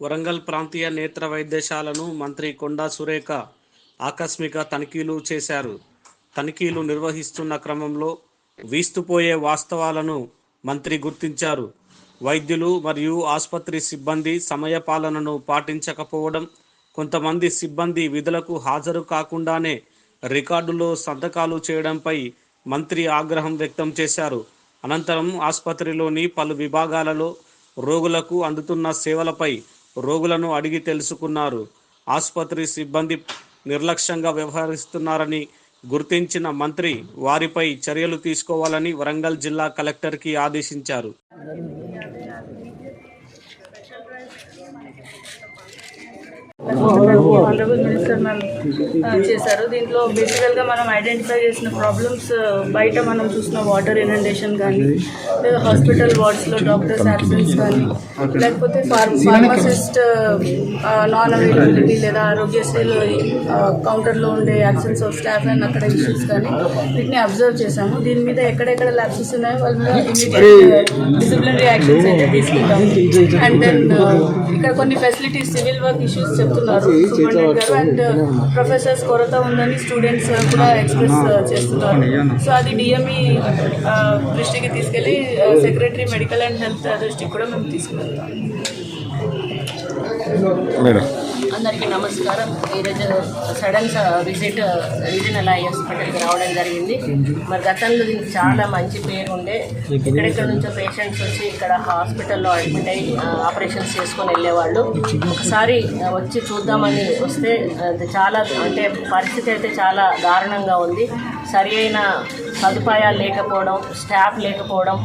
వరంగల్ ప్రాంతీయ నేత్ర వైద్యశాలను మంత్రి కొండా సురేఖ ఆకస్మిక తనిఖీలు చేశారు. తనిఖీలు నిర్వహిస్తున్న క్రమంలో వీస్తుపోయే వాస్తవాలను మంత్రి గుర్తించారు. వైద్యులు మరియు ఆసుపత్రి సిబ్బంది సమయపాలనను పాటించకపోవడం కొంతమంది సిబ్బంది విధులకు హాజరు కాకుండానే రికార్డులో సంతకాలు చేయడంపై మంత్రి ఆగ్రహం వ్యక్తం చేశారు. అనంతరం ఆసుపత్రిలోని పలు విభాగాలలో రోగులకు అందుతున్న సేవలపై రోగులను అడిగి తెలుసుకున్నారు. ఆసుపత్రి సిబ్బంది నిర్లక్ష్యంగా వ్యవహరిస్తున్నారని గుర్తించిన మంత్రి వారిపై చర్యలు తీసుకోవాలని వరంగల్ జిల్లా కలెక్టర్కి ఆదేశించారు. మినిస్టర్ మ్యామ్ చేశారు. దీంట్లో బేసికల్గా మనం ఐడెంటిఫై చేసిన ప్రాబ్లమ్స్ బయట మనం చూసిన వాటర్ ఇనండేషన్ కానీ లేదా హాస్పిటల్ వార్డ్స్లో డాక్టర్స్ యాబ్సెన్స్ కానీ లేకపోతే ఫార్మ్ ఫార్మసిస్ట్ నాన్ అవైలబిలిటీ లేదా ఆరోగ్యశ్రీలో కౌంటర్లో ఉండే యాబ్సెన్స్ ఆఫ్ స్టాఫ్ అండ్ అక్కడ ఇష్యూస్ కానీ వీటిని అబ్జర్వ్ చేశాము. దీని మీద ఎక్కడెక్కడ ల్యాబ్సెస్ ఉన్నాయో వాళ్ళ మీద డిసిప్లినరీ యాక్షన్స్ అయితే తీసుకుంటాం అండ్ దెన్ ఇక్కడ కొన్ని ఫెసిలిటీస్ సివిల్ వర్క్ ఇష్యూస్ చెప్తాం అండ్ ప్రొఫెసర్స్ కొరత ఉందని స్టూడెంట్స్ కూడా ఎక్స్ప్రెస్ చేస్తున్నారు. సో అది డిఎంఈ దృష్టికి తీసుకెళ్ళి సెక్రటరీ మెడికల్ అండ్ హెల్త్ దృష్టికి కూడా మేము తీసుకువెళ్తాం. మేడం. అందరికీ నమస్కారం. ఈరోజు సడన్ విజిట్ రీజనల్ ఐ హాస్పిటల్కి రావడం జరిగింది. మరి గతంలో దీనికి చాలా మంచి పేరు ఉండే. ఎక్కడెక్కడ నుంచో పేషెంట్స్ వచ్చి ఇక్కడ హాస్పిటల్లో అడ్మిట్ అయ్యి ఆపరేషన్స్ చేసుకొని వెళ్ళేవాళ్ళు. ఒకసారి వచ్చి చూద్దామని వస్తే చాలా అంటే పరిస్థితి అయితే చాలా దారుణంగా ఉంది. సరి అయిన సదుపాయాలు లేకపోవడం స్టాఫ్ లేకపోవడం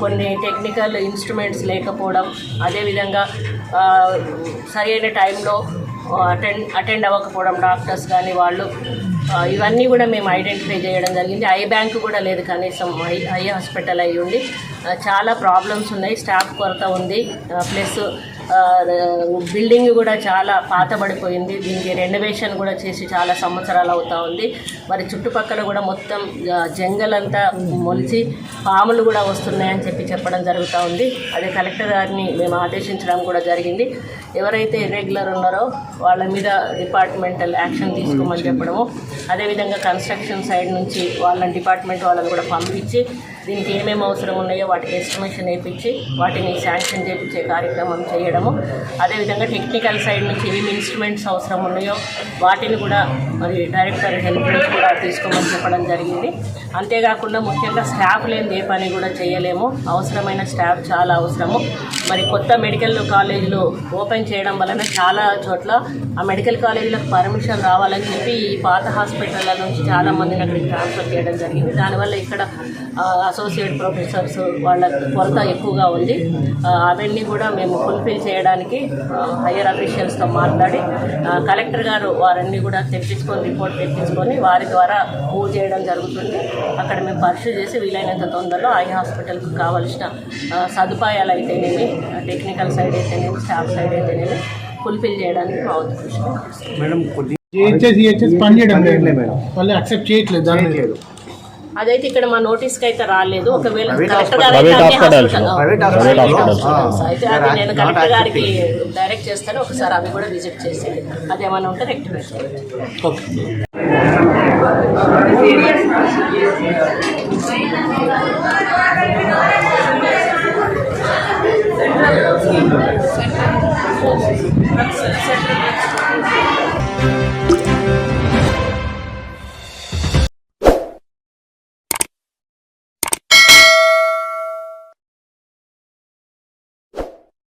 కొన్ని టెక్నికల్ ఇన్స్ట్రుమెంట్స్ లేకపోవడం అదేవిధంగా సరి అయిన టైంలో అటెండ్ అటెండ్ అవ్వకపోవడం డాక్టర్స్ కానీ వాళ్ళు ఇవన్నీ కూడా మేము ఐడెంటిఫై చేయడం జరిగింది. ఐ బ్యాంక్ కూడా లేదు కనీసం ఐ ఐ హాస్పిటల్ అయి ఉండి. చాలా ప్రాబ్లమ్స్ ఉన్నాయి స్టాఫ్ కొరత ఉంది. ప్లస్ బిల్డింగ్ కూడా చాలా పాతబడిపోయింది. దీనికి రెనోవేషన్ కూడా చేసి చాలా సంవత్సరాలు అవుతా ఉంది. మరి చుట్టుపక్కల కూడా మొత్తం జంగలంతా జంగల్ అంతా మొలిచి పాములు కూడా వస్తున్నాయని చెప్పి చెప్పడం జరుగుతూ ఉంది. అదే కలెక్టర్ గారిని మేము ఆదేశించడం కూడా జరిగింది. ఎవరైతే ఇర్రెగ్యులర్ ఉన్నారో వాళ్ళ మీద డిపార్ట్మెంటల్ యాక్షన్ తీసుకోమని చెప్పడము. అదేవిధంగా కన్స్ట్రక్షన్ సైడ్ నుంచి వాళ్ళ డిపార్ట్మెంట్ వాళ్ళని కూడా పంపించి దీనికి ఏమేమి అవసరం ఉన్నాయో వాటికి ఎస్టిమేషన్ వేయించి వాటిని శాంక్షన్ చేయించే కార్యక్రమం చేయడము. అదేవిధంగా టెక్నికల్ సైడ్ నుంచి ఏమి ఇన్స్ట్రుమెంట్స్ అవసరం ఉన్నాయో వాటిని కూడా మరి డైరెక్టర్ హెల్ప్ కూడా తీసుకోమని చెప్పడం జరిగింది. అంతేకాకుండా ముఖ్యంగా స్టాఫ్ లేని ఏ పని కూడా చేయలేము. అవసరమైన స్టాఫ్ చాలా అవసరము. మరి కొత్త మెడికల్ కాలేజీలు ఓపెన్ చేయడం వలన చాలా చోట్ల ఆ మెడికల్ కాలేజీలకు పర్మిషన్ రావాలని చెప్పి ఈ పాత హాస్పిటల్ల నుంచి చాలా మందిని అక్కడికి ట్రాన్స్ఫర్ చేయడం జరిగింది. దానివల్ల ఇక్కడ అసోసియేట్ ప్రొఫెసర్స్ వాళ్ళ కొరత ఎక్కువగా ఉంది. అవన్నీ కూడా మేము ఫుల్ఫిల్ చేయడానికి హయ్యర్ అఫీషియల్స్తో మాట్లాడి కలెక్టర్ గారు వారన్నీ కూడా తెప్పించుకొని రిపోర్ట్ తెప్పించుకొని వారి ద్వారా మూవ్ చేయడం జరుగుతుంది. అక్కడ మేము పరిశీలి చేసి వీలైనంత తొందరలో ఐ హాస్పిటల్కి కావాల్సిన సదుపాయాలు అయితేనేమి టెక్నికల్ సైడ్ అయితేనేమి స్టాఫ్ సైడ్ అయితేనేమి ఫుల్ఫిల్ చేయడానికి మా. చేయట్లేదు. అదైతే ఇక్కడ మా నోటీస్కి అయితే రాలేదు. ఒకవేళ కలెక్టర్. గారు అయితే అది నేను కలెక్టర్ గారికి. డైరెక్ట్ చేస్తాను. ఒకసారి అవి కూడా విజిట్ చేసి అదేమన్నా ఉంటే రెక్టిఫై ఓకే Central. Central.